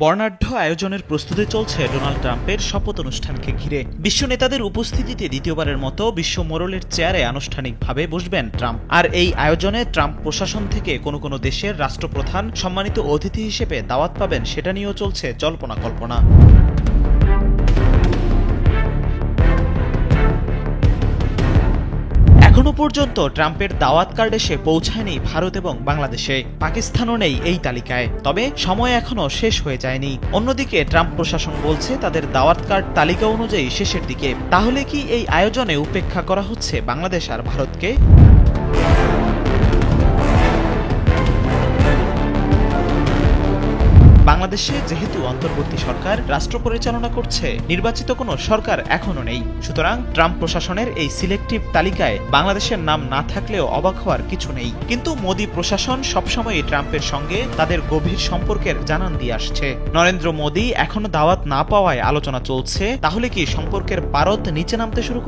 বর্ণাঢ্য আয়োজনের প্রস্তুতি চলছে ডোনাল্ড ট্রাম্পের শপথ অনুষ্ঠানকে ঘিরে। বিশ্ব নেতাদের উপস্থিতিতে দ্বিতীয়বারের মতো বিশ্ব মোরলের চেয়ারে আনুষ্ঠানিকভাবে বসবেন ট্রাম্প। আর এই আয়োজনে ট্রাম্প প্রশাসন থেকে কোনো কোনো দেশের রাষ্ট্রপ্রধান সম্মানিত অতিথি হিসেবে দাওয়াত পাবেন, সেটা নিয়েও চলছে জল্পনা কল্পনা। এখনও পর্যন্ত ট্রাম্পের দাওয়াত কার্ড এসে পৌঁছায়নি ভারত এবং বাংলাদেশে। পাকিস্তানও নেই এই তালিকায়। তবে সময় এখনও শেষ হয়ে যায়নি। অন্যদিকে ট্রাম্প প্রশাসন বলছে তাদের দাওয়াত কার্ড তালিকা অনুযায়ী শেষের দিকে। তাহলে কি এই আয়োজনে উপেক্ষা করা হচ্ছে বাংলাদেশ আর ভারতকে? বাংলাদেশে যেহেতু অন্তর্বর্তী সরকার রাষ্ট্র পরিচালনা করছে, নির্বাচিত কোনো সরকার এখনও নেই। সুতরাং ট্রাম্প প্রশাসনের এই সিলেক্টিভ তালিকায় বাংলাদেশের নাম না থাকলেও অবাক হওয়ার কিছু নেই। কিন্তু মোদী প্রশাসন সবসময়ই ট্রাম্পের সঙ্গে তাদের গভীর সম্পর্কের জানান দিয়ে আসছে। নরেন্দ্র মোদী এখনও দাওয়াত না পাওয়ায় আলোচনা চলছে, তাহলে কি সম্পর্কের পারদ নিচে নামতে শুরু